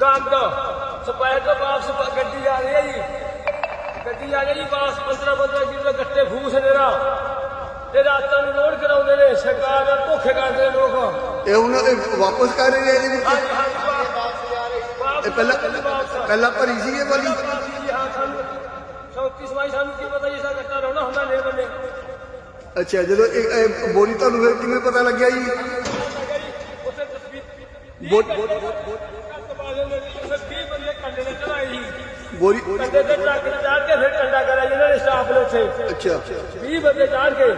ਗੰਦ ਸਪੈਰ ਤੋਂ ਵਾਪਸ ਪ- ਗੱਡੀ ਆ ਰਹੀ ਹੈ ਜੀ ਗੱਡੀ ਆ ਰਹੀ ਵਾਪਸ 15 15 ਕਿਲੋ ਗੱਟੇ ਫੂਸ ਨੇਰਾ ਤੇ ਰਾਤਾਂ ਨੂੰ ਲੋਡ ਕਰਾਉਂਦੇ ਨੇ ਸਰਕਾਰ ਦਾ ਧੋਖੇ ਕਰਦੇ ਨੇ ਲੋਕ ਇਹ ਹੁਣ ਇਹ ਵਾਪਸ ਕਰ ਰਹੇ ਨੇ ਇਹਦੇ ਵਿੱਚ? ਹਾਂਜੀ ਹਾਂਜੀ ਵਾਪਸ। ਇਹ ਪਹਿਲਾਂ ਵਾਪਸ ਪਹਿਲਾਂ ਭਰੀ ਸੀ ਇਹ ਵਾਲੀ? ਜੀ ਹਾਂ ਸਾਨੂੰ 34 ਸਮਾਈ ਸਾਨੂੰ ਕੀ ਪਤਾ ਜੀ ਸਾ ਗੱਟਾ ਰੋਣਾ ਹੁੰਦਾ ਨੇ ਬੰਨੇ ਅੱਛਾ ਜਦੋਂ ਇਹ ਇਹ ਬੋਰੀ ਤੁਹਾਨੂੰ ਫਿਰ ਕਿਵੇਂ ਪਤਾ ਲੱਗਿਆ ਜੀ? ਉੱਥੇ ਤਸਵੀਰ ਬੋ- ਬੋਰੀ ਕੰਡੇ ਤੇ ਟਰੱਕ ਤੇ ਚੜ੍ਹ ਕੇ ਫਿਰ ਕੰਡਾ ਕਰਿਆ ਜਿਹਨਾਂ ਨੇ ਸਟਾਫ ਨੇ ਉੱਥੇ ਅੱਛਾ 20 ਬੰਦੇ ਚੜ੍ਹ ਕੇ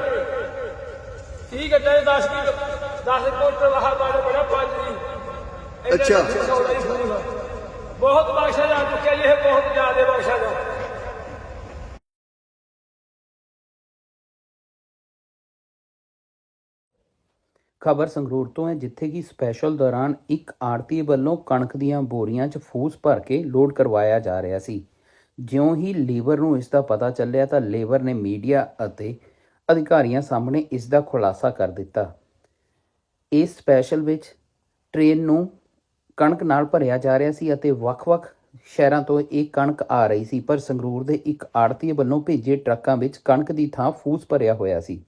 ਠੀਕ ਹੈ ਤੇ 10 ਕੀ 10 ਕੋਟ ਵਾਹ ਬਾਰੇ ਬੜਾ ਪੰਜ ਜੀ ਇੰਨੇ ਅੱਛਾ। ਦਾ ਸੌਦਾ ਹੀ ਸ਼ੁਰੂ ਹੋਇਆ। ਬਹੁਤ ਬਖਸ਼ਿਆ ਜਾ ਚੁੱਕਿਆ ਜੀ ਇਹ ਬਹੁਤ ਜ਼ਿਆਦਾ ਬਖਸ਼ਿਆ ਜਾ ਖਬਰ ਸੰਗਰੂਰ ਤੋਂ ਹੈ, ਜਿੱਥੇ ਕਿ ਸਪੈਸ਼ਲ ਦੌਰਾਨ ਇੱਕ ਆੜਤੀ ਵੱਲੋਂ ਕਣਕ ਦੀਆਂ ਬੋਰੀਆਂ 'ਚ ਫੂਸ ਭਰ ਕੇ ਲੋਡ ਕਰਵਾਇਆ ਜਾ ਰਿਹਾ ਸੀ। ਜਿਉਂ ਹੀ ਲੇਬਰ ਨੂੰ ਇਸ ਦਾ ਪਤਾ ਚੱਲਿਆ ਤਾਂ ਲੇਬਰ ਨੇ ਮੀਡੀਆ ਅਤੇ ਅਧਿਕਾਰੀਆਂ ਸਾਹਮਣੇ ਇਸ ਦਾ ਖੁਲਾਸਾ ਕਰ ਦਿੱਤਾ। ਇਸ ਸਪੈਸ਼ਲ ਵਿੱਚ ਟ੍ਰੇਨ ਨੂੰ ਕਣਕ ਨਾਲ ਭਰਿਆ ਜਾ ਰਿਹਾ ਸੀ ਅਤੇ ਵੱਖ-ਵੱਖ ਸ਼ਹਿਰਾਂ ਤੋਂ ਇਹ ਕਣਕ ਆ ਰਹੀ ਸੀ, ਪਰ ਸੰਗਰੂਰ ਦੇ ਇੱਕ ਆੜਤੀ ਵੱਲੋਂ ਭੇਜੇ ਟਰੱਕਾਂ ਵਿੱਚ ਕਣਕ ਦੀ ਥਾਂ ਫੂਸ ਭਰਿਆ ਹੋਇਆ ਸੀ,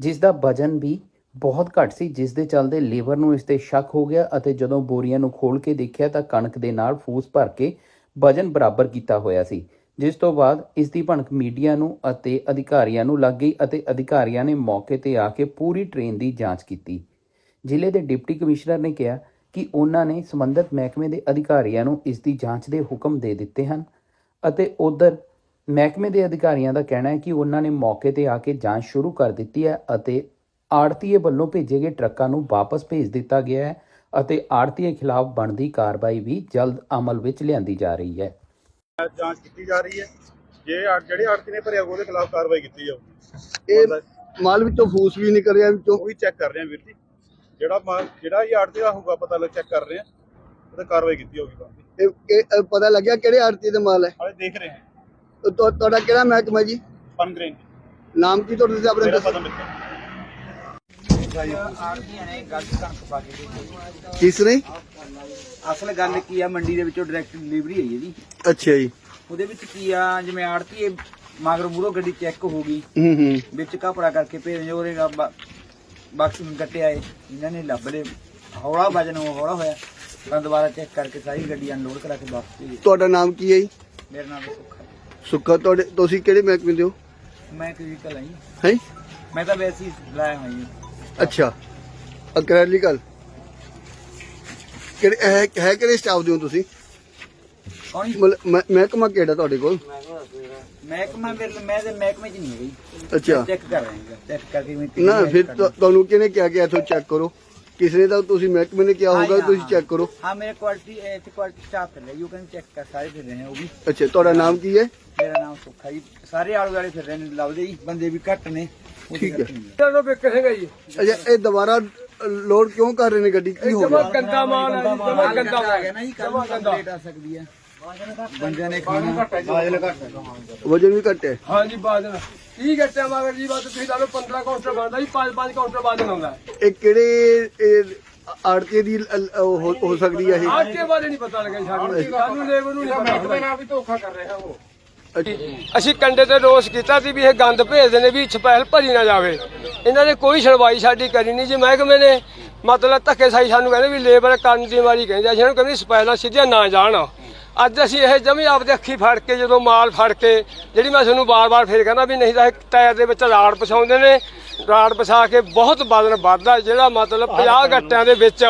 ਜਿਸ ਦਾ ਵਜਨ ਵੀ ਬਹੁਤ ਘੱਟ ਸੀ, ਜਿਸ ਦੇ ਚੱਲਦੇ ਲੇਬਰ ਨੂੰ ਇਸ ਤੇ ਸ਼ੱਕ ਹੋ ਗਿਆ ਅਤੇ ਜਦੋਂ ਬੋਰੀਆਂ ਨੂੰ ਖੋਲ ਕੇ ਦੇਖਿਆ ਤਾਂ ਕਣਕ ਦੇ ਨਾਲ ਫੂਸ ਭਰ ਕੇ ਵਜਨ ਬਰਾਬਰ ਕੀਤਾ ਹੋਇਆ ਸੀ, ਜਿਸ ਤੋਂ ਬਾਅਦ ਇਸ ਦੀ ਭਣਕ ਮੀਡੀਆ ਨੂੰ ਅਤੇ ਅਧਿਕਾਰੀਆਂ ਨੂੰ ਲੱਗ ਗਈ ਅਤੇ ਅਧਿਕਾਰੀਆਂ ਨੇ ਮੌਕੇ ਤੇ ਆ ਕੇ ਪੂਰੀ ਟ੍ਰੇਨ ਦੀ ਜਾਂਚ ਕੀਤੀ। ਜ਼ਿਲ੍ਹੇ ਦੇ ਡਿਪਟੀ ਕਮਿਸ਼ਨਰ ਨੇ ਕਿਹਾ ਕਿ ਉਹਨਾਂ ਨੇ ਸੰਬੰਧਿਤ ਮਹਿਕਮੇ ਦੇ ਅਧਿਕਾਰੀਆਂ ਨੂੰ ਇਸ ਦੀ ਜਾਂਚ ਦੇ ਹੁਕਮ ਦੇ ਦਿੱਤੇ ਹਨ ਅਤੇ ਉਧਰ ਮਹਿਕਮੇ ਦੇ ਅਧਿਕਾਰੀਆਂ ਦਾ ਕਹਿਣਾ ਹੈ ਕਿ ਉਹਨਾਂ ਨੇ ਮੌਕੇ ਤੇ ਆ ਕੇ ਜਾਂਚ ਸ਼ੁਰੂ ਕਰ ਦਿੱਤੀ ਹੈ ਅਤੇ ਆੜਤੀਏ ਵੱਲੋਂ ਭੇਜੇ ਗਏ ਟਰੱਕਾਂ ਨੂੰ ਵਾਪਸ ਭੇਜ ਦਿੱਤਾ ਗਿਆ ਹੈ ਅਤੇ ਆੜਤੀਏ ਖਿਲਾਫ ਬਣਦੀ ਕਾਰਵਾਈ ਵੀ ਜਲਦ ਅਮਲ ਵਿੱਚ ਲਿਆਂਦੀ ਜਾ ਰਹੀ ਹੈ। ਜਾਂਚ ਕੀਤੀ ਜਾ ਰਹੀ ਹੈ। ਜੇ ਆ- ਜਿਹੜੇ ਆੜਤੀ ਨੇ ਭਰਿਆ ਉਹਦੇ ਖਿਲਾਫ ਕਾਰਵਾਈ ਕੀਤੀ ਜਾਊ। ਇਹ ਮਾਲ ਵਿੱਚੋਂ ਫੂਸ ਵੀ ਨਿਕਲ ਰਿਹਾ ਵਿੱਚੋਂ ਉਹੀ ਚੈੱਕ ਕਰ ਰਹੇ ਹਾਂ ਵੀਰ ਜੀ। ਜਿਹੜਾ ਮਾਲ ਜਿਹੜਾ ਹੀ ਆੜਤੀ ਦਾ ਹੋਊਗਾ ਪਤਾ ਲੱਗ ਚੈੱਕ ਕਰ ਰਹੇ ਹਾਂ। ਉਹਦੇ ਕਾਰਵਾਈ ਕੀਤੀ ਹੋਊਗੀ ਬੰਦੀ ਇਹ ਇਹ- ਇਹ ਪਤਾ ਲੱਗਿਆ ਕਿਹੜੇ ਆੜਤੀ ਦਾ ਮਾਲ ਹੈ? ਹਾਲੇ ਦੇਖ ਰਹੇ ਹਾਂ। ਤੁਹਾਡਾ ਕਿਹੜਾ ਮਹਿਕਮਾ ਜੀ? ਪਨਗ੍ਰੇਨ ਨਾਮ ਕੀ ਤੁਹਾਡਾ ਤੁਸੀਂ ਆਪਣੇ ਮੇਰਾ ਦੱਸੋ। ਕਿਸ ਨੇ? ਅਸਲ ਗੱਲ ਕੀ ਆ ਮੰਡੀ ਦੇ ਵਿੱਚੋਂ ਡਾਇਰੈਕਟ ਡਿਲੀਵਰੀ ਹੈ ਜੀ। ਅੱਛਾ ਜੀ। ਉਹਦੇ ਵਿੱਚ ਕੀ ਆ ਜਿਵੇਂ ਆੜਤੀ ਮਗਰ ਮੂਰੋ ਗੱਡੀ ਚੈੱਕ ਹੋ ਗਈ। ਹੂੰ ਹੂੰ। ਵਿੱਚ ਕਪੜਾ ਕਰਕੇ ਭੇਜ ਉਹਦੇ ਬਕਸ ਨੂੰ ਕੱਟਿਆ ਏ। ਇਹਨਾਂ ਨੇ ਲੱਭ ਲਏ। ਹੌਲਾ ਵਜਨ ਹੌਲਾ ਹੋਇਆ। ਤਾਂ ਦੁਬਾਰਾ ਚੈੱਕ ਕਰਕੇ ਸਾਰੀ ਗੱਡੀ ਅਨਲੋਡ ਕਰਾ ਕੇ ਵਾਪਸ ਭੇਜੀ ਤੁਹਾਡਾ ਨਾਮ ਕੀ ਹੈ ਜੀ? ਮੇਰਾ ਨਾਮ ਸੁੱਖਾ। ਸੁੱਖਾ ਤੁਹਾਡੇ ਤੁਸੀਂ ਕਿਹੜੇ ਮਹਿਕਮੇ ਦੇ ਹੋ? ਮੈਂ ਕਲਿਕਲ ਆਈ ਹੈ? ਮੈਂ ਤਾਂ ਵੈਸੇ ਹੀ ਲਾਇਆ ਜੀ। ਅੱਛਾ। ਅਕਰੈਲੀ ਗੱਲ ਕਿਹੜੇ ਹੈ ਹੈ ਕਿਹੜੇ ਸਟਾਫ ਦੇ ਹੋ ਤੁਸੀਂ? ਕੌਣ ਜੀ? ਮਤਲਬ ਮਹਿ- ਮਹਿਕਮਾ ਕਿਹੜਾ ਤੁਹਾਡੇ ਕੋਲ? ਮਹਿਕਮਾ ਮੇਰੇ ਮੈਂ ਤੇ ਮਹਿਕਮੇ ਚ ਨਹੀਂ ਹੈਗੀ ਅੱਛਾ। ਚੈੱਕ ਕਰ ਰਹੇ ਹਾਂ ਚੈੱਕ ਕਰਕੇ ਮੈਂ ਨਾ ਫਿਰ ਤੁਹਾਨੂੰ ਕਿਹਨੇ ਕਿਹਾ ਕਿ ਇੱਥੋਂ ਚੈੱਕ ਕਰੋ? ਕਿਸੇ ਨੇ ਤਾਂ ਤੁਸੀਂ ਮਹਿਕਮੇ ਨੇ ਕਿਹਾ ਹਾਂ, ਹੋਊਗਾ ਕਿ ਤੁਸੀਂ। ਚੈੱਕ ਕਰੋ। ਹਾਂ ਮੇਰੇ ਕੁਆਲਿਟੀ ਇੱਥੇ ਕੁਆਲਿਟੀ ਸਟਾਫ ਰਹੇ ਯੂ ਕੈਨ ਚੈੱਕ ਕਰ ਸਾਰੇ ਫਿਰ ਰਹੇ ਨੇ ਉਹ ਵੀ। ਅੱਛਾ ਤੁਹਾਡਾ ਨਾਮ ਕੀ ਹੈ? ਮੇਰਾ ਨਾਮ ਸੁੱਖਾ ਜੀ। ਸਾਰੇ ਆਲੇ ਦੁਆਲੇ ਫਿਰ ਰਹੇ ਨੇ ਲੱਭਦੇ ਜੀ ਬੰਦੇ ਵੀ ਘੱਟ ਨੇ। ਠੀਕ ਹੈ। ਚਲੋ ਵਿਕ ਹੈਗਾ ਜੀ। ਅੱਛਾ ਇਹ ਦੁਬਾਰਾ ਲੋਡ ਕਿਉਂ ਕਰ ਰਹੇ ਨੇ ਗੱਡੀ? ਕੀ ਹੋ ਜਮਾ ਗਿਆ? ਗੰਦਾ ਮਾਲ ਹੈ ਜੀ, ਮਾਲ ਗੰਦਾ ਆ ਗਿਆ ਨਾ ਜੀ ਕੱਲ ਨੂੰ ਕੰਪਲੀਟ ਆ ਸਕਦੀ ਹੈ। ਬੰਦਿਆਂ ਨੇ ਖਾਣਾ ਬਾਜਲ ਘੱਟ ਵਜਨ ਵੀ ਘੱਟ ਹੈ। ਹਾਂ ਜੀ ਬਾਦਲ ਕੀ ਗੱਟਿਆ ਮਗਰ ਜੀ? ਬਾਤ ਤੁਸੀਂ ਲਾ ਲਓ 15 ਕਾਊਂਟਰ ਬਣਦਾ ਜੀ 5 5 ਕਾਊਂਟਰ ਬਾਦਲ ਆਉਂਦਾ ਇਹ ਕਿਹੜੇ ਆੜਤੀ ਦੀ ਹੋ ਸਕਦੀ ਹੈ ਇਹ? ਆਟੇ ਬਾਰੇ ਨਹੀਂ ਪਤਾ ਲੱਗਿਆ ਸਾਨੂੰ ਸਾਨੂੰ ਲੇਬਰ ਨੂੰ ਨਹੀਂ ਪਤਾ ਹੁੰਦਾ ਵੀ ਧੋਖਾ ਕਰ ਰਿਹਾ ਉਹ। ਅਸੀਂ ਕੰਡੇ ਤੇ ਰੋਸ ਕੀਤਾ ਸੀ ਵੀ ਇਹ ਗੰਦ ਭੇਜਦੇ ਨੇ ਵੀ ਛਪੈਲ ਭਰੀ ਨਾ ਜਾਵੇ। ਇਹਨਾਂ ਨੇ ਕੋਈ ਸੁਣਵਾਈ ਸਾਡੀ ਕਰੀ ਨਹੀਂ ਜੀ। ਮਹਿਕਮੇ ਨੇ ਮਤਲਬ ਧੱਕੇ ਸਾਈ ਸਾਨੂੰ ਕਹਿੰਦੇ ਵੀ ਲੇਬਰ ਕਰਨ ਦੀ ਵਾਰੀ ਕਹਿੰਦੇ ਅਸੀਂ ਇਹਨੂੰ ਕਹਿੰਦੇ ਸਪੈਲਾਂ ਸਿੱਧੀਆਂ ਨਾ ਜਾਣ। ਅੱਜ ਅਸੀਂ ਇਹ ਜਮੀ ਆਪਦੇ ਅੱਖੀ ਫੜ ਕੇ ਜਦੋਂ ਮਾਲ ਫੜ ਕੇ ਜਿਹੜੀ ਮੈਂ ਤੁਹਾਨੂੰ ਬਾਰ-ਬਾਰ ਫੇਰ ਕਹਿੰਦਾ ਵੀ ਨਹੀਂ ਤਾਂ ਇਹ ਟਾਇਰ ਦੇ ਵਿੱਚ ਰਾੜ ਪਸਾਉਂਦੇ ਨੇ ਰਾੜ ਪਸਾ ਕੇ ਬਹੁਤ ਵਜ਼ਨ ਵੱਧਦਾ ਜਿਹੜਾ ਮਤਲਬ 50 ਗੱਟਿਆਂ ਦੇ ਵਿੱਚ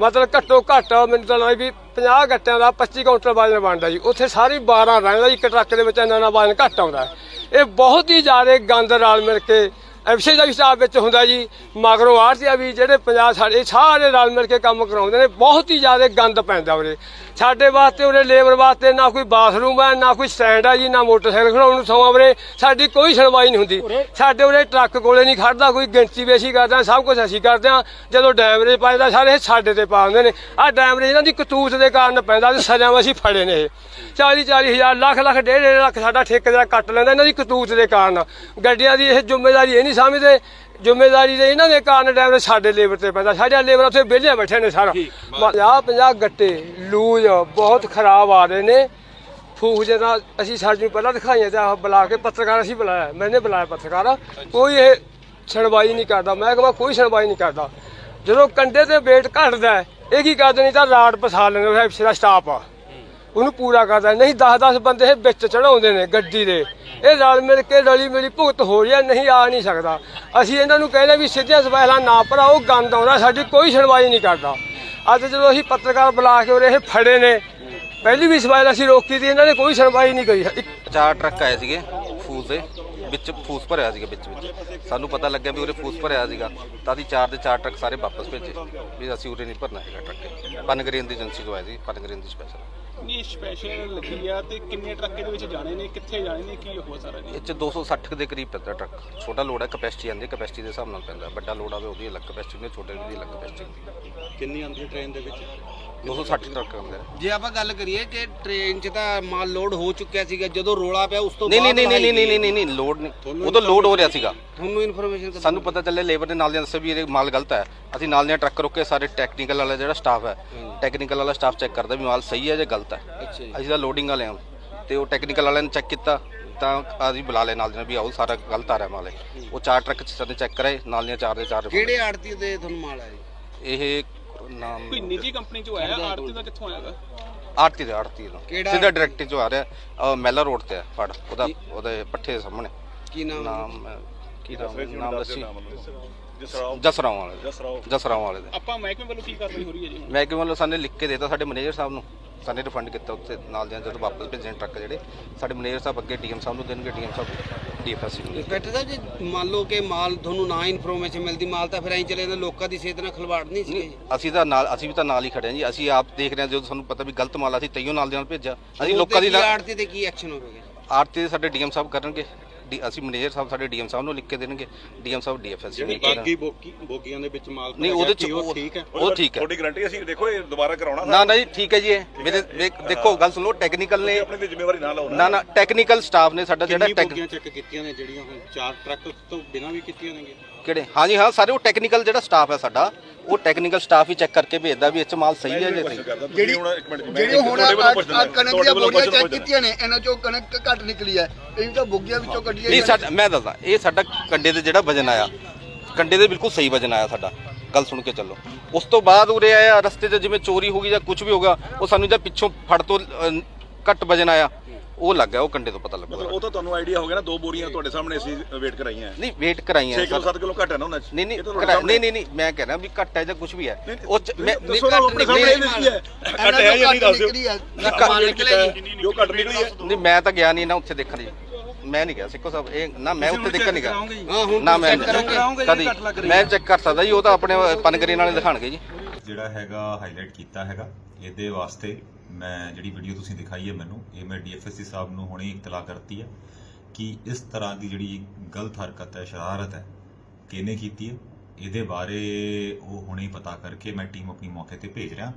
ਮਤਲਬ ਘੱਟੋ ਘੱਟ ਮੈਨੂੰ ਤਾਂ ਲੱਗਦਾ ਵੀ 50 ਗੱਟਿਆਂ ਦਾ 25 ਕਾਊਂਟਰ ਵਜਨ ਬਣਦਾ ਜੀ ਉੱਥੇ ਸਾਰੀ 12 ਰਹਿੰਦਾ ਜੀ ਇੱਕ ਟਰੱਕ ਦੇ ਵਿੱਚ ਇੰਨਾ ਨਾ ਵਜਨ ਘੱਟ ਆਉਂਦਾ। ਇਹ ਬਹੁਤ ਹੀ ਜ਼ਿਆਦਾ ਗੰਦ ਨਾਲ ਮਿਲ ਕੇ ਐਫਸੀ ਦਾ ਵੀ ਸਟਾਫ ਵਿੱਚ ਹੁੰਦਾ ਜੀ ਮਗਰੋਂ ਆਰਤੀਆ ਵੀ ਜਿਹੜੇ 50 ਸਾਡੇ ਸਾਰੇ ਰਲ ਮਿਲ ਕੇ ਕੰਮ ਕਰਾਉਂਦੇ ਨੇ ਬਹੁਤ ਹੀ ਜ਼ਿਆਦਾ ਗੰਦ ਪੈਂਦਾ ਉਰੇ। ਸਾਡੇ ਵਾਸਤੇ ਉਰੇ ਲੇਬਰ ਵਾਸਤੇ ਨਾ ਕੋਈ ਬਾਥਰੂਮ ਹੈ ਨਾ ਕੋਈ ਸਟੈਂਡ ਹੈ ਜੀ ਨਾ ਮੋਟਰਸਾਈਕਲ ਖੜਾਉਣ ਨੂੰ ਸਮਾਂ ਉਰੇ ਸਾਡੀ ਕੋਈ ਸੁਣਵਾਈ ਨਹੀਂ ਹੁੰਦੀ। ਸਾਡੇ ਉਰੇ ਟਰੱਕ ਕੋਲੇ ਨਹੀਂ ਖੜਦਾ ਕੋਈ ਗਿਣਤੀ ਵੀ ਅਸੀਂ ਕਰਦੇ ਸਭ ਕੁਝ ਅਸੀਂ ਕਰਦੇ ਹਾਂ। ਜਦੋਂ ਡੈਮਰੇਜ ਪੈਂਦਾ ਸਾਰੇ ਸਾਡੇ ਤੇ ਪਾ ਦਿੰਦੇ ਨੇ। ਆਹ ਡੈਮਰੇਜ ਇਹਨਾਂ ਦੀ ਕਤੂਤ ਦੇ ਕਾਰਨ ਪੈਂਦਾ ਤੇ ਸਜ਼ਾ ਅਸੀਂ ਫੜੇ ਨੇ ਇਹ। 40 40 ਹਜ਼ਾਰ ਲੱਖ ਲੱਖ ਡੇਢ ਡੇਢ ਲੱਖ ਸਾਡਾ ਠੇਕੇਦਾਰ ਕੱਟ ਲੈਂਦਾ ਇਹਨਾਂ ਦੀ ਕਤੂਤ ਦੇ ਕਾਰਨ। ਗੱਡੀਆਂ ਦੀ ਇਹ ਜ਼ਿੰਮੇਵਾਰੀ ਇਹ ਨਹੀਂ ਸਮਝਦੇ ਜ਼ਿੰਮੇਵਾਰੀ ਦੇ ਇਹਨਾਂ ਦੇ ਕਾਰਨ ਡਰਾਈਵਰ ਸਾਡੇ ਲੇਬਰ ਤੇ ਪੈਂਦਾ। ਸਾਡੇ ਲੇਬਰ ਉੱਥੇ ਵਿਹਲੇ ਬੈਠੇ ਨੇ ਸਾਰਾ। 50 50 ਗੱਟੇ ਲੂਜ ਬਹੁਤ ਖਰਾਬ ਆ ਰਹੇ ਨੇ। ਫੂਕ ਜਿਹਦਾ ਅਸੀਂ ਸਾਡੇ ਨੂੰ ਪਹਿਲਾਂ ਦਿਖਾਈਆਂ ਤੇ ਆਹ ਬੁਲਾ ਕੇ ਪੱਤਰਕਾਰ ਅਸੀਂ ਬੁਲਾਇਆ। ਮੈਨੇ ਬੁਲਾਇਆ ਪੱਤਰਕਾਰ। ਕੋਈ ਇਹ ਸੁਣਵਾਈ ਨਹੀਂ ਕਰਦਾ। ਮੈਂ ਕਹਿੰਦਾ ਕੋਈ ਸੁਣਵਾਈ ਨਹੀਂ ਕਰਦਾ। ਜਦੋਂ ਕੰਡੇ ਤੇ ਵੇਟ ਘਟਦਾ ਇਹ ਕੀ ਕਰਦੇ ਨਹੀਂ ਤਾਂ ਰਾਡ ਪਸਾ ਲੈਂਦੇ ਦਾ ਸਟਾਫ ਆ। ਉਹਨੂੰ ਪੂਰਾ ਕਰਦਾ। ਨਹੀਂ 10-10 ਬੰਦੇ ਇਹ ਵਿੱਚ ਚੜਾਉਂਦੇ ਨੇ ਗੱਡੀ ਦੇ। ਇਹ ਰਲ ਮਿਲ ਕੇ ਰਲੀ ਮਿਲੀ ਭੁਗਤ ਹੋ ਰਹੀ ਨਹੀਂ ਆ ਨਹੀਂ ਸਕਦਾ। ਅਸੀਂ ਇਹਨਾਂ ਨੂੰ ਕਹਿੰਦੇ ਵੀ ਸਿੱਧੀਆਂ ਸਵਾਲਾਂ ਨਾ ਭਰਾਓ, ਗੰਦ ਆਉਂਦਾ, ਸਾਡੀ ਕੋਈ ਸੁਣਵਾਈ ਨਹੀਂ ਕਰਦਾ। ਅੱਜ ਜਦੋਂ ਅਸੀਂ ਪੱਤਰਕਾਰ ਬੁਲਾ ਕੇ ਉਰੇ ਫੜੇ ਨੇ, ਪਹਿਲੀ ਵੀ ਸਵਾਲ ਅਸੀਂ ਰੋਕੀ ਤੀ ਇਹਨਾਂ ਨੇ ਕੋਈ ਸੁਣਵਾਈ ਨਹੀਂ ਕਰੀ। ਚਾਰ ਟਰੱਕ ਆਏ ਸੀਗੇ ਫੂਸ ਦੇ, ਵਿੱਚ ਫੂਸ ਭਰਿਆ ਸੀਗਾ ਵਿੱਚ ਵਿੱਚ। ਸਾਨੂੰ ਪਤਾ ਲੱਗਿਆ ਵੀ ਉਰੇ ਫੂਸ ਭਰਿਆ ਸੀਗਾ, ਤਾਂ ਅਸੀਂ ਚਾਰ ਦੇ ਚਾਰ ਟਰੱਕ ਸਾਰੇ ਵਾਪਸ ਭੇਜੇ। ਵੀ ਅਸੀਂ ਉਰੇ ਨਹੀਂ ਭਰਨਾ ਹੈਗਾ ਟਰੱਕ। ਪਨਗਰੀਨ ਦੀ ਏਜੰਸੀ ਤੋਂ ਆਏ ਸੀ, ਪਨਗਰੀਨ ਦੀ ਸਪੈਸ਼ਲ ਨਹੀਂ ਸਪੈਸ਼ਲ ਲੱਗੀ ਆ ਤੇ ਕਿੰਨੇ ਟਰੱਕ ਇਹਦੇ ਵਿੱਚ ਜਾਣੇ ਨੇ ਕਿੱਥੇ ਜਾਣੇ ਨੇ ਕੀ ਹੋ ਸਾਰਾ ਜੀ? ਇਹ ਚ 260 ਦੇ ਕਰੀਬ ਪੈਂਦਾ ਟਰੱਕ ਛੋਟਾ ਲੋਡ ਹੈ ਕਪੈਸਿਟੀ ਆਂਦੀ ਕਪੈਸਿਟੀ ਦੇ ਹਿਸਾਬ ਨਾਲ ਪੈਂਦਾ। ਵੱਡਾ ਲੋਡ ਆਵੇ ਉਹਦੀ ਅਲੱਗ ਕਪੈਸਿਟੀ ਹੁੰਦੀ ਛੋਟੇ ਦੀ ਅਲੱਗ ਕਪੈਸਿਟੀ ਹੁੰਦੀ ਕਿੰਨੀ ਆਉਂਦੀ ਹੈ ਟ੍ਰੇਨ ਦੇ ਵਿੱਚ? 260 ਟਰੱਕ ਹੁੰਦੇ ਨੇ। ਜੇ ਆਪਾਂ ਗੱਲ ਕਰੀਏ ਕਿ ਟ੍ਰੇਨ 'ਚ ਤਾਂ ਮਾਲ ਲੋਡ ਹੋ ਚੁੱਕਿਆ ਸੀਗਾ ਜਦੋਂ ਰੋਲਾ ਪਿਆ ਉਸ ਤੋਂ ਨਹੀਂ ਨਹੀਂ ਬਾਅਦ ਨਹੀਂ ਨਹੀਂ ਨਹੀਂ ਨਹੀਂ ਨਹੀਂ। ਲੋਡ ਨਹੀਂ ਉਦੋਂ ਲੋਡ ਹੋ ਰਿਹਾ ਸੀਗਾ। ਤੁਹਾਨੂੰ ਇਨਫੋਰਮੇਸ਼ਨ ਸਾਨੂੰ ਪਤਾ ਚੱਲਿਆ ਲੇਬਰ ਦੇ ਨਾਲ ਦੇ ਦੱਸਿਆ ਵੀ ਇਹ ਮਾਲ ਗਲਤ ਹੈ। ਅਸੀਂ ਨਾਲ ਦੇ ਟਰੱਕ ਰੋਕੇ ਸਾਰੇ ਟੈਕਨੀਕਲ ਵਾਲਾ ਜਿਹੜਾ ਸਟਾਫ ਹੈ ਟੈਕਨੀਕਲ ਵਾਲਾ ਸਟਾਫ ਚੈੱਕ ਕਰਦਾ ਵੀ ਮਾਲ ਸਹੀ ਹੈ ਜਾਂ ਗਲਤ ਜੀ। ਅਸੀਂ ਤਾਂ ਲੋਡਿੰਗ ਵਾਲੇ ਹਾਂ। ਤੇ ਉਹ ਟੈਕਨੀਕਲ ਵਾਲਿਆਂ ਨੇ ਚੈੱਕ ਕੀਤਾ ਤਾਂ ਅਸੀਂ ਬੁਲਾ ਲਏ ਨਾਲ ਦੇ ਨਾਲ ਵੀ ਆਓ ਸਾਰਾ ਗਲਤ ਆ ਰਿਹਾ ਮਾਲ ਇਹ। ਉਹ ਚਾਰ ਟਰੱਕ ਸਾਡੇ ਚੈੱਕ ਕਰਾਏ ਨਾਲ ਦੀਆਂ ਚਾਰ ਦੇ ਚਾਰ ਕਿਹੜੇ ਆੜਤੀ ਦੇ ਤੁਹਾਨੂੰ ਮਾਲ ਆਇਆ ਜੀ? ਇਹ ਨਾਮ ਕੋਈ ਨਿੱਜੀ ਕੰਪਨੀ ਚੋਂ ਆਇਆ? ਆੜਤੀ ਦਾ ਕਿੱਥੋਂ ਆਇਆਗਾ ਆਰਤੀ ਦੇ ਆਰਤੀ ਦਾ। ਕਿਹੜਾ ਸਿੱਧਾ ਡਾਇਰੈਕਟ ਜੋ ਆ ਰਿਹਾ। ਮੈਲਾ ਰੋਡ ਤੇ ਹੈ ਫੜ ਉਹਦਾ ਉਹਦੇ ਪੱਠੇ ਦੇ ਸਾਹਮਣੇ। ਕੀ ਨਾਮ? ਨਾਮ ਕੀ ਨਾਮ ਨਾਮ ਦੱਸੀ। ਜਸਰਾਓ। ਜਸਰਾਉਂ ਵਾਲੇ। ਜਸਰਾਓ। ਜਸਰਾਉਂ ਵਾਲੇ ਦੇ। ਆਪਾਂ ਮਹਿਕਮੇ ਵੱਲੋਂ ਕੀ ਕਾਰਵਾਈ ਹੋ ਰਹੀ ਹੈ ਜੀ ਮੈਂ ਕਿ ਵੱਲੋਂ ਸਾਨੇ ਲਿਖ ਕੇ ਦੇਤਾ ਸਾਡੇ ਮੈਨੇਜਰ ਸਾਹਿਬ ਨੂੰ। ਸਾਨੇ ਰਿਫੰਡ ਕੀਤਾ ਉੱਥੇ ਨਾਲ ਦੇ ਜਦੋਂ ਵਾਪਸ ਭੇਜਣ ਟਰੱਕ ਜਿਹੜੇ ਸਾਡੇ ਮੈਨੇਜਰ ਸਾਹਿਬ ਅੱਗੇ ਡੀਐਮ ਸਾਹਿਬ ਨੂੰ ਦੇਣਗੇ ਡੀਐਮ ਸਾਹਿਬ ਡੀਐਫਐਸ ਨੂੰ। ਇੰਸਪੈਕਟਰ ਸਾਹਿਬ ਜੀ ਮੰਨ ਲਓ ਕਿ ਮਾਲ ਤੁਹਾਨੂੰ ਨਾ ਇਨਫੋਰਮੇਸ਼ਨ ਮਿਲਦੀ ਮਾਲ ਤਾਂ ਫਿਰ ਐਂ ਚਲੇ ਜਾਂਦਾ ਲੋਕਾਂ ਦੀ ਸਿਹਤ ਨਾਲ ਖਿਲਵਾੜ ਨਹੀਂ ਸੀ। ਅਸੀਂ ਤਾਂ ਨਾਲ ਅਸੀਂ ਵੀ ਤਾਂ ਨਾਲ ਹੀ ਖੜੇ ਹਾਂ ਜੀ। ਅਸੀਂ ਆਪ ਦੇਖ ਰਹੇ ਹਾਂ ਜਦੋਂ ਸਾਨੂੰ ਪਤਾ ਵੀ ਗਲਤ ਮਾਲ ਆ, ਅਸੀਂ ਤਈਓ ਨਾਲ ਦੇ ਨਾਲ ਭੇਜਿਆ। ਅਸੀਂ ਲੋਕਾਂ ਦੀ ਆੜਤੀ ਤੇ ਕੀ ਐਕਸ਼ਨ ਹੋਵੇਗਾ ਆਰਤੀ ਦੇ ਸਾਡੇ ਡੀਐਮ ਸਾਹਿਬ ਕਰਨਗੇ। ਡੀ- ਅਸੀਂ ਮੈਨੇਜਰ ਸਾਹਿਬ ਸਾਡੇ ਡੀਐਮ ਸਾਹਿਬ ਨੂੰ ਲਿਖ ਕੇ ਦੇਣਗੇ। ਡੀਐਮ ਸਾਹਿਬ ਡੀਐਫਐਸ ਨੂੰ ਬਾਕੀ ਬੋਕੀ ਬੋਗੀਆਂ ਦੇ ਵਿੱਚ ਮਾਲ ਨਹੀਂ ਉਹਦੇ ਚ ਉਹ ਉਹ ਠੀਕ ਹੈ? ਉਹ ਠੀਕ ਹੈ। ਤੁਹਾਡੀ ਗਾਰੰਟੀ ਅਸੀਂ ਦੇਖੋ ਇਹ ਦੁਬਾਰਾ ਕਰਾਉਣਾ ਨਾ ਨਾ। ਜੀ ਠੀਕ ਹੈ ਜੀ ਇਹ। ਮੇਰੇ ਦੇਖ- ਦੇਖੋ ਗੱਲ ਸੁਣੋ ਟੈਕਨੀਕਲ ਨੇ ਆਪਣੀ ਦੀ ਜ਼ਿੰਮੇਵਾਰੀ ਨਾ ਲਓ ਨਾ। ਨਾ ਟੈਕਨੀਕਲ ਸਟਾਫ ਨੇ ਸਾਡਾ ਜਿਹੜਾ ਕਿੰਨੀ ਟੈਕ ਬੋਗੀਆਂ ਚੈੱਕ ਕੀਤੀਆਂ ਨੇ ਜਿਹੜੀਆਂ ਹੁਣ ਚਾਰ ਟਰੱਕ ਤੋਂ ਬਿਨਾਂ ਵੀ ਕੀਤੀਆਂ ਨੇਗੇ ਕਿਹੜੇ? ਹਾਂਜੀ ਹਾਂ ਸਾਰੇ ਉਹ ਟੈਕਨੀਕਲ ਜਿਹੜਾ ਸਟਾਫ ਹੈ ਸਾਡਾ ਉਹ ਟੈਕਨੀਕਲ ਸਟਾਫ ਹੀ ਚੈੱਕ ਕਰਕੇ ਭੇਜਦਾ ਵੀ ਇਹ ਚ ਮਾਲ ਸਹੀ ਹੈ ਜਾਂ ਨਹੀਂ। ਜਿਹੜੀ ਹੁਣ ਇੱਕ ਮਿੰਟ ਜਿਹੜੀ ਹੁਣ ਆ ਕਣਕ ਦੀਆਂ ਬੋਰੀਆਂ ਚੈੱਕ ਕੀਤੀਆਂ ਨੇ ਇਹਨਾਂ ਚੋਂ ਕਣਕ ਘੱਟ ਨਿਕਲੀ ਹੈ। ਇਹ ਤਾਂ ਬੁੱਗੀਆਂ ਵਿੱਚੋਂ ਕੱਢੀਆਂ ਨਹੀਂ ਸਾਡਾ ਮੈਂ ਦੱਸਦਾ ਇਹ ਸਾਡਾ ਕੰਡੇ ਤੇ ਜਿਹੜਾ ਵਜਨ ਆਇਆ ਕੰਡੇ ਦੇ ਬਿਲਕੁਲ ਸਹੀ ਵਜਨ ਆਇਆ ਸਾਡਾ। ਗੱਲ ਸੁਣ ਕੇ ਚੱਲੋ। ਉਸ ਤੋਂ ਬਾਅਦ ਉਰੇ ਆਇਆ ਰਸਤੇ 'ਚ ਜਿਵੇਂ ਚੋਰੀ ਹੋ ਗਈ ਜਾਂ ਕੁਝ ਵੀ ਹੋਗਾ ਉਹ ਸਾਨੂੰ ਜਾਂ ਪਿੱਛੋਂ ਫੜ ਤੋਂ ਘੱਟ ਵਜਨ ਆਇਆ। ਉਹ ਲੱਗ ਗਿਆ ਉਹ ਕੰਡੇ ਤੋਂ ਪਤਾ ਮਤਲਬ ਲੱਗੂਗਾ ਉਹ ਤਾਂ ਤੁਹਾਨੂੰ ਆਈਡੀਆ ਹੋ ਗਿਆ ਨਾ ਦੋ ਬੋਰੀਆਂ ਤੁਹਾਡੇ ਸਾਹਮਣੇ ਅਸੀਂ ਵੇਟ ਕਰਾਈਆਂ ਨਹੀਂ ਵੇਟ ਕਰਾਈਆਂ 6 ਕਿਲੋ ਸਰ 7 ਕਿਲੋ ਘੱਟ ਹੈ ਨਾ ਉਹਨਾਂ ਚ। ਨਹੀਂ ਨਹੀਂ ਇਹ ਤਾਂ ਤੁਹਾਡੇ ਕਰਾ- ਸਾਹਮਣੇ- ਨਹੀਂ ਨਹੀਂ ਨਹੀਂ ਮੈਂ ਕਹਿ ਰਿਹਾ ਵੀ ਘੱਟ ਹੈ ਜਾਂ ਕੁਝ ਵੀ ਹੈ। ਉਹ 'ਚ ਮੈਂ ਦੱਸੋ ਨਾ ਆਪਣੇ ਸਾਹਮਣੇ ਇਹ ਕੀ ਹੈ। ਘੱਟ ਹੈ ਜਾਂ ਨਹੀਂ ਦੱਸ ਦਿਓ। ਨਿਕਲੀ ਹੈ। ਮਾਲ ਨਿਕਲਿਆ ਜੀ ਜੋ ਘੱਟ ਨਿਕਲੀ ਹੈ। ਨਹੀਂ ਮੈਂ ਤਾਂ ਗਿਆ ਨਹੀਂ ਨਾ ਉੱਥੇ ਦੇਖਣ ਜੀ ਮੈਂ ਨਹੀਂ ਗਿਆ ਸਿੱਕੋ ਸਾਹਿਬ ਇਹ ਨਾ ਮੈਂ ਉੱਥੇ ਦੇਖਣ ਨਹੀਂ ਗਿਆ। ਹਾਂ ਹੁਣ ਨਾ ਮੈਂ ਚੈੱਕ ਕਰੋਗੇ ਕਦੀ ਮੈਂ ਚੈੱਕ ਕਰ ਸਕਦਾ ਜੀ ਉਹ ਤਾਂ ਆਪਣੇ ਪਨਗਰੀ ਨਾਲੇ ਦਿਖਾਣਗੇ ਜੀ। ਜਿਹੜਾ ਹੈਗਾ ਹਾਈਲਾਈਟ ਕੀਤਾ ਹੈਗਾ ਇਹਦੇ ਵਾਸਤੇ ਮੈਂ ਜਿਹੜੀ ਵੀਡੀਓ ਤੁਸੀਂ ਦਿਖਾਈ ਹੈ ਮੈਨੂੰ, ਇਹ ਮੈਂ ਡੀਐਫਐਸਸੀ ਸਾਹਿਬ ਨੂੰ ਹੁਣੇ ਇਤਲਾਹ ਕਰਤੀ ਹੈ ਕਿ ਇਸ ਤਰ੍ਹਾਂ ਦੀ ਜਿਹੜੀ ਗਲਤ ਹਰਕਤ ਹੈ, ਸ਼ਰਾਰਤ ਹੈ, ਕਿਹਨੇ ਕੀਤੀ ਹੈ? ਇਹਦੇ ਬਾਰੇ ਉਹ ਹੁਣੇ ਪਤਾ ਕਰਕੇ ਮੈਂ ਟੀਮ ਆਪਣੀ ਮੌਕੇ ਤੇ ਭੇਜ ਰਿਹਾ।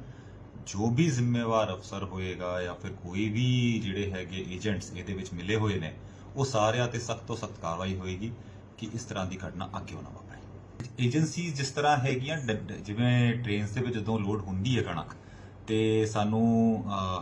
ਜੋ ਵੀ ਜ਼ਿੰਮੇਵਾਰ ਅਫਸਰ ਹੋਏਗਾ ਜਾਂ ਫਿਰ ਕੋਈ ਵੀ ਜਿਹੜੇ ਹੈਗੇ ਏਜੰਟਸ ਇਹਦੇ ਵਿੱਚ ਮਿਲੇ ਹੋਏ ਨੇ, ਉਹ ਸਾਰਿਆਂ ਤੇ ਸਖਤ ਤੋਂ ਸਖਤ ਕਾਰਵਾਈ ਹੋਏਗੀ ਕਿ ਇਸ ਤਰ੍ਹਾਂ ਦੀ ਘਟਨਾ ਅੱਗੇ ਨਾ ਵਾਪਰੇ। ਏਜੰਸੀ ਜਿਸ ਤਰ੍ਹਾਂ ਹੈਗੀਆਂ, ਡ- ਜਿਵੇਂ ਟ੍ਰੇਨਸ ਦੇ ਵਿੱਚ ਜਦੋਂ ਲੋਡ ਹੁੰਦੀ ਹੈ ਕਣਕ ਤੇ ਸਾਨੂੰ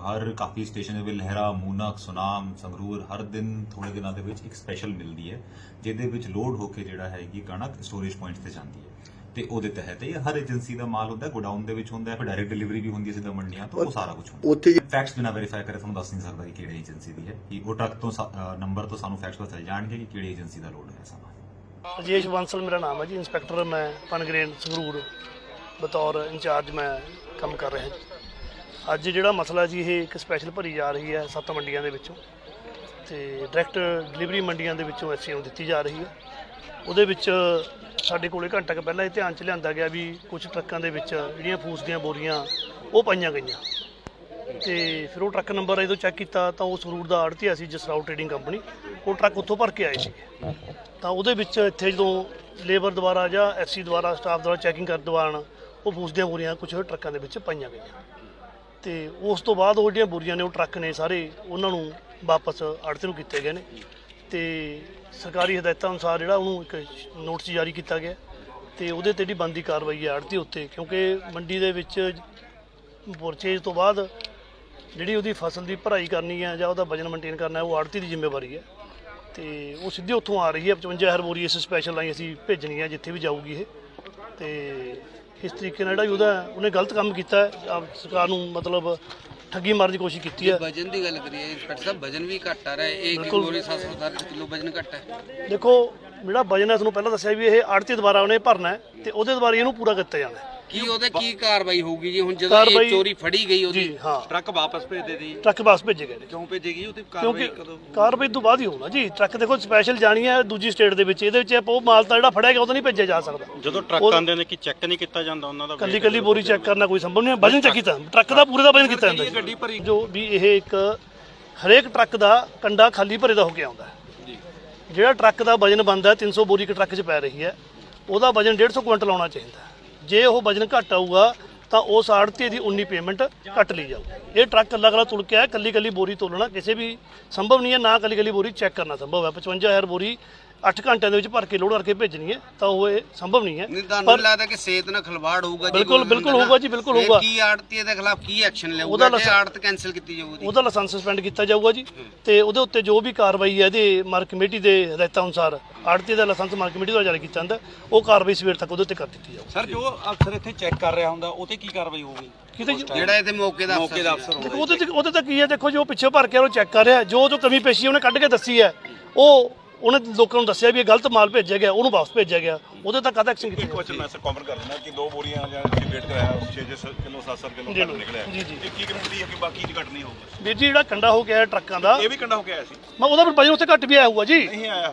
ਹਰ ਕਾਫੀ ਸਟੇਸ਼ਨ ਦੇ ਵਿੱਚ ਲਹਿਰਾ ਮੂਨਕ ਸੁਨਾਮ ਸੰਗਰੂਰ ਹਰ ਦਿਨ ਥੋੜੇ ਦਿਨਾਂ ਦੇ ਵਿੱਚ ਇੱਕ ਸਪੈਸ਼ਲ ਮਿਲਦੀ ਹੈ ਜਿਹਦੇ ਵਿੱਚ ਲੋਡ ਹੋ ਕੇ ਜਿਹੜਾ ਹੈਗੀ ਕਣਕ ਸਟੋਰੇਜ ਪੁਆਇੰਟ ਤੇ ਜਾਂਦੀ ਹੈ। ਤੇ ਉਹਦੇ ਤਹਿਤ ਇਹ ਹਰ ਏਜੰਸੀ ਦਾ ਮਾਲ ਹੁੰਦਾ ਗੋਡਾਊਨ ਦੇ ਵਿੱਚ ਹੁੰਦਾ ਹੈ ਫਿਰ ਡਾਇਰੈਕਟ ਡਿਲੀਵਰੀ ਵੀ ਹੁੰਦੀ ਹੈ ਸਿੱਧਾ ਮੰਡੀਆਂ ਤੋਂ ਉਹ ਸਾਰਾ ਕੁਝ ਹੁੰਦਾ ਉੱਥੇ ਫੈਕਟਸ ਬਿਨਾ ਵੈਰੀਫਾਈ ਕਰੇ ਤੁਹਾਨੂੰ ਦੱਸ ਨਹੀਂ ਸਕਦਾ ਕਿ ਕਿਹੜੀ ਏਜੰਸੀ ਦੀ ਹੈ ਕਿ ਉਹ ਟਰੱਕ ਤੋਂ ਨੰਬਰ ਤੋਂ ਸਾਨੂੰ ਫੈਕਟਸ ਪਤਾ ਚੱਲ ਜਾਣਗੇ ਕਿ ਕਿਹੜੀ ਏਜੰਸੀ ਦਾ ਲੋਡ ਹੈ ਸਮਾਨ ਰਾਜੇਸ਼ ਬਾਂਸਲ ਮੇਰਾ ਨਾਮ ਹੈ ਜੀ ਇੰਸਪੈਕਟਰ ਮੈਂ ਪਨਗਰੇਨ ਸੰਗਰੂਰ ਬਤੌਰ ਇੰਚਾਰਜ ਮੈਂ ਕੰਮ ਕਰ ਰਿਹਾ ਜੀ। ਅੱਜ ਜਿਹੜਾ ਮਸਲਾ ਜੀ, ਇਹ ਇੱਕ ਸਪੈਸ਼ਲ ਭਰੀ ਜਾ ਰਹੀ ਹੈ ਸੱਤ ਮੰਡੀਆਂ ਦੇ ਵਿੱਚੋਂ ਤੇ ਡਾਇਰੈਕਟ ਡਿਲੀਵਰੀ ਮੰਡੀਆਂ ਦੇ ਵਿੱਚੋਂ ਐਸਏ ਨੂੰ ਦਿੱਤੀ ਜਾ ਰਹੀ ਹੈ। ਉਹਦੇ ਵਿੱਚ ਸਾਡੇ ਕੋਲੇ ਘੰਟਾ ਕੁ ਪਹਿਲਾਂ ਇਹ ਧਿਆਨ ਚ ਲਿਆਂਦਾ ਗਿਆ ਵੀ ਕੁਝ ਟਰੱਕਾਂ ਦੇ ਵਿੱਚ ਜਿਹੜੀਆਂ ਫੂਸ ਦੀਆਂ ਬੋਰੀਆਂ ਉਹ ਪਾਈਆਂ ਗਈਆਂ। ਤੇ ਫਿਰ ਉਹ ਟਰੱਕ ਨੰਬਰ ਜਦੋਂ ਚੈੱਕ ਕੀਤਾ ਤਾਂ ਉਹ ਸਰੂਰ ਦਾ ਆੜਤੀਆ ਸੀ ਜਸਰਾਓ ਟ੍ਰੇਡਿੰਗ ਕੰਪਨੀ ਉਹ ਟਰੱਕ ਉੱਥੋਂ ਭਰ ਕੇ ਆਏ ਸੀ। ਤਾਂ ਉਹਦੇ ਵਿੱਚ ਇੱਥੇ ਜਦੋਂ ਲੇਬਰ ਦੁਆਰਾ ਜਾਂ ਐਫਸੀ ਦੁਆਰਾ ਸਟਾਫ ਦੁਆਰਾ ਚੈਕਿੰਗ ਕਰਨ ਦੌਰਾਨ ਉਹ ਫੂਸ ਦੀਆਂ ਬੋਰੀਆਂ ਕੁਝ ਟਰੱਕਾਂ ਦੇ ਵਿੱਚ ਪਾਈਆਂ ਗਈਆਂ। ਤੇ ਉਸ ਤੋਂ ਬਾਅਦ ਉਹ ਜਿਹੜੀਆਂ ਬੋਰੀਆਂ ਨੇ, ਉਹ ਟਰੱਕ ਨੇ ਸਾਰੇ, ਉਹਨਾਂ ਨੂੰ ਵਾਪਸ ਆੜਤੀ ਨੂੰ ਕੀਤੇ ਗਏ ਨੇ। ਤੇ ਸਰਕਾਰੀ ਹਦਾਇਤਾਂ ਅਨੁਸਾਰ ਜਿਹੜਾ ਉਹਨੂੰ ਇੱਕ ਨੋਟਿਸ ਜਾਰੀ ਕੀਤਾ ਗਿਆ ਤੇ ਉਹਦੇ ਤੇ ਜਿਹੜੀ ਬੰਦੀ ਕਾਰਵਾਈ ਹੈ ਆੜਤੀ ਉੱਤੇ, ਕਿਉਂਕਿ ਮੰਡੀ ਦੇ ਵਿੱਚ ਪਰਚੇਜ ਤੋਂ ਬਾਅਦ ਜਿਹੜੀ ਉਹਦੀ ਫਸਲ ਦੀ ਭਰਾਈ ਕਰਨੀ ਹੈ ਜਾਂ ਉਹਦਾ ਵਜਨ ਮੇਨਟੇਨ ਕਰਨਾ ਹੈ, ਉਹ ਆੜਤੀ ਦੀ ਜ਼ਿੰਮੇਵਾਰੀ ਹੈ। ਤੇ ਉਹ ਸਿੱਧੇ ਉੱਥੋਂ ਆ ਰਹੀ ਹੈ 55 ਬੋਰੀ ਇਸ ਸਪੈਸ਼ਲ ਲਾਈ ਅਸੀਂ ਭੇਜਣੀ ਹੈ, ਜਿੱਥੇ ਵੀ ਜਾਊਗੀ ਇਹ। ਤੇ ਇਸ ਤਰੀਕੇ ਨਾਲ ਜਿਹੜਾ ਉਹਦਾ ਉਹਨੇ ਗਲਤ ਕੰਮ ਕੀਤਾ ਹੈ ਆਪ ਸਰਕਾਰ ਨੂੰ ਮਤਲਬ ਠੱਗੀ ਮਾਰਨ ਦੀ ਕੋਸ਼ਿਸ਼ ਕੀਤੀ ਹੈ ਵਜਨ ਦੀ ਗੱਲ ਕਰੀਏ ਇੰਸਪੈਕਟਰ ਸਾਹਿਬ ਵਜਨ ਵੀ ਘੱਟ ਆ ਰਿਹਾ ਹੈ ਬਿਲਕੁਲ। ਬੋਰੀ 760 ਕਿਲੋ ਵਜਨ ਘੱਟ ਹੈ ਦੇਖੋ ਜਿਹੜਾ ਵਜਨ ਹੈ ਤੁਹਾਨੂੰ ਪਹਿਲਾਂ ਦੱਸਿਆ ਵੀ ਇਹ ਆੜਤੀ ਦੁਬਾਰਾ ਉਹਨੇ ਭਰਨਾ ਹੈ ਤੇ ਉਹਦੇ ਦੁਬਾਰਾ ਇਹਨੂੰ ਪੂਰਾ ਕੀਤਾ ਜਾਣਾ ਹੈ। ਕੀ ਉਹਦੇ ਕੀ ਕਾਰਵਾਈ ਹੋਊਗੀ ਜੀ? ਹੁਣ ਜਦੋਂ ਕਾਰਵਾਈ- ਇਹ ਚੋਰੀ ਫੜੀ ਗਈ ਉਹਦੀ। ਜੀ ਹਾਂ। ਟਰੱਕ ਵਾਪਸ ਭੇਜ ਦੇ ਦੀ ਟਰੱਕ ਵਾਪਸ ਭੇਜੇ ਗਏ ਨੇ। ਕਿਉਂ ਭੇਜੇਗੀ? ਉਹਦੀ ਕਿਉਂਕਿ ਕਾਰਵਾਈ ਤੋਂ ਬਾਅਦ ਹੀ ਹੋਣਾ ਜੀ। ਟਰੱਕ ਦੇਖੋ ਸਪੈਸ਼ਲ ਜਾਣੀ ਹੈ ਦੂਜੀ ਸਟੇਟ ਦੇ ਵਿੱਚ। ਇਹਦੇ ਵਿੱਚ ਆਪਾਂ ਉਹ ਮਾਲ ਤਾਂ ਜਿਹੜਾ ਫੜਿਆ ਗਿਆ ਉਹ ਤਾਂ ਨਹੀਂ ਭੇਜਿਆ ਜਾ ਸਕਦਾ। ਜਦੋਂ ਟਰੱਕ ਉਹ- ਆਉਂਦੇ ਨੇ ਕਿ ਚੈੱਕ ਨਹੀਂ ਕੀਤਾ ਜਾਂਦਾ ਉਹਨਾਂ ਦਾ ਕੱਲੀ ਕੱਲੀ ਬੋਰੀ ਚੈੱਕ ਕਰਨਾ ਕੋਈ ਸੰਭਵ ਨਹੀਂ ਹੈ। ਵਜਨ ਚੈੱਕ ਕੀਤਾ। ਟਰੱਕ ਦਾ ਪੂਰੇ ਦਾ ਵਜਨ ਕੀਤਾ ਜਾਂਦਾ ਗੱਡੀ ਭਰੀ? ਜੋ ਵੀ ਇਹ ਇੱਕ ਹਰੇਕ ਟਰੱਕ ਦਾ ਕੰਡਾ ਖਾਲੀ ਭਰੇ ਦਾ ਹੋ ਕੇ ਆਉਂਦਾ ਹੈ। ਜਿਹੜਾ ਟਰੱਕ ਦਾ ਵਜਨ ਬਣਦਾ 300 ਬੋਰੀ ਇੱਕ ਟਰੱਕ 'ਚ ਪੈ ਰਹੀ ਹੈ ਉਹਦਾ ਵਜਨ 150 ਕੁਇੰਟਲ ਆਉਣਾ ਚਾਹੀਦਾ ਹੈ। ਜੇ ਉਹ ਵਜਨ ਘੱਟ ਆਊਗਾ, ਤਾਂ ਉਸ ਆੜਤੀ ਦੀ 19 ਪੇਮੈਂਟ ਕੱਟ ਲਈ ਜਾਊ। ਇਹ ਟਰੱਕ ਕੱਲਾ ਕੱਲਾ ਤੁਲ ਕੇ ਆਇਆ ਕੱਲੀ ਕੱਲੀ ਬੋਰੀ ਤੋਲਣਾ, ਕਿਸੇ ਵੀ ਸੰਭਵ ਨਹੀਂ ਹੈ, ਨਾ ਕੱਲੀ ਕੱਲੀ ਬੋਰੀ ਚੈੱਕ ਕਰਨਾ ਸੰਭਵ ਹੈ। 55000 ਬੋਰੀ 8 ਘੰਟਿਆਂ ਦੇ ਵਿੱਚ ਭਰ ਕੇ ਲੋਡ ਕਰਕੇ ਭੇਜਣੀ ਹੈ ਤਾਂ ਉਹ ਇਹ ਸੰਭਵ ਨਹੀਂ ਹੈ। ਨਹੀਂ ਤੁਹਾਨੂੰ ਲੱਗਦਾ ਕਿ ਸਿਹਤ ਨਾਲ ਖਲਵਾੜ ਹੋਊਗਾ ਜੀ ਬਿਲਕੁਲ- ਬਿਲਕੁਲ ਹੋਊਗਾ ਜੀ, ਬਿਲਕੁਲ ਹੋਊਗਾ। ਕੀ ਆੜਤੀ ਦੇ ਖਿਲਾਫ ਕੀ ਐਕਸ਼ਨ ਉਹਦਾ ਲਊਗਾ ਜੇ ਆੜਤ ਕੈਨਸਲ ਕੀਤੀ ਜਾਊਗੀ ਉਹਦਾ? ਲਾਇਸੈਂਸ ਸਸਪੈਂਡ ਕੀਤਾ ਜਾਊਗਾ ਜੀ ਤੇ ਉਹਦੇ ਉੱਤੇ ਜੋ ਵੀ ਕਾਰਵਾਈ ਹੈ ਇਹਦੇ ਮਾਰਕ ਕਮੇਟੀ ਦੇ ਹਦਾਇਤਾਂ ਅਨੁਸਾਰ ਆੜਤੀ ਦਾ ਲਾਇਸੈਂਸ ਮਾਰਕ ਕਮੇਟੀ ਦੁਆਰਾ ਜਾਰੀ ਕੀਤਾ ਜਾਂਦਾ ਉਹ ਕਾਰਵਾਈ ਸਵੇਰ ਤੱਕ ਉਹਦੇ ਉੱਤੇ ਕਰ ਦਿੱਤੀ ਜਾਊ ਸਰ ਜੋ ਅਫਸਰ ਇੱਥੇ ਚੈੱਕ ਕਰ ਰਿਹਾ ਹੁੰਦਾ ਉਹ ਤੇ ਕੀ ਕਾਰਵਾਈ ਹੋਊਗੀ? ਕਿਤੇ ਜਿਹੜਾ ਇੱਥੇ ਮੌਕੇ ਦਾ ਮੌਕੇ ਦਾ ਅਫਸਰ ਉਹਦੇ ਤੇ ਉਹਦੇ ਤੇ ਕੀ ਹੈ ਦੇਖੋ ਜੋ ਪਿੱਛੇ ਭਰ ਕੇ ਉਹ ਚੈੱਕ ਕਰ ਰਿਹਾ ਜੋ ਜੋ ਕਮੀ ਪੇਸ਼ੀ ਉਹਨੇ ਕੱਢ ਕੇ ਦੱਸੀ ਹੈ ਉਹ ਉਹਨੇ ਲੋਕਾਂ ਨੂੰ ਦੱਸਿਆ ਵੀ ਇਹ ਗਲਤ ਮਾਲ ਭੇਜਿਆ ਗਿਆ ਉਹਨੂੰ ਵਾਪਸ ਭੇਜਿਆ ਗਿਆ। ਉਹਦੇ ਤੱਕ ਕਦ ਐਕਸ਼ਨ ਕੀਤੀ ਇੱਕ ਕੁਐਸਚਨ ਮੈਂ ਸਰ ਕਮੈਂਟ ਕਰ ਦਿੰਦਾ ਕਿ ਦੋ ਬੋਰੀਆਂ ਜਾਂ ਵੇਟ ਕਰਾਇਆ 6 ਕਿਲੋ 7-7 ਕਿਲੋ ਘੱਟ ਨਿਕਲਿਆ। ਜੀ, ਜੀ। ਇਹ ਕੀ ਗਰੰਟੀ ਹੈ ਕਿ ਬਾਕੀ ਚ ਘੱਟ ਨਹੀਂ ਹੋਊਗਾ? ਵੀਰ ਜੀ ਜਿਹੜਾ ਕੰਡਾ ਹੋ ਕੇ ਆਇਆ ਟਰੱਕਾਂ ਦਾ ਇਹ ਵੀ ਕੰਡਾ ਹੋ ਕੇ ਆਇਆ ਸੀ। ਮੈਂ ਉਹਦਾ ਫਿਰ ਵਜਨ ਉੱਤੇ ਘੱਟ ਵੀ ਆਇਆ ਹੋਊਗਾ ਜੀ। ਨਹੀਂ ਆਇਆ।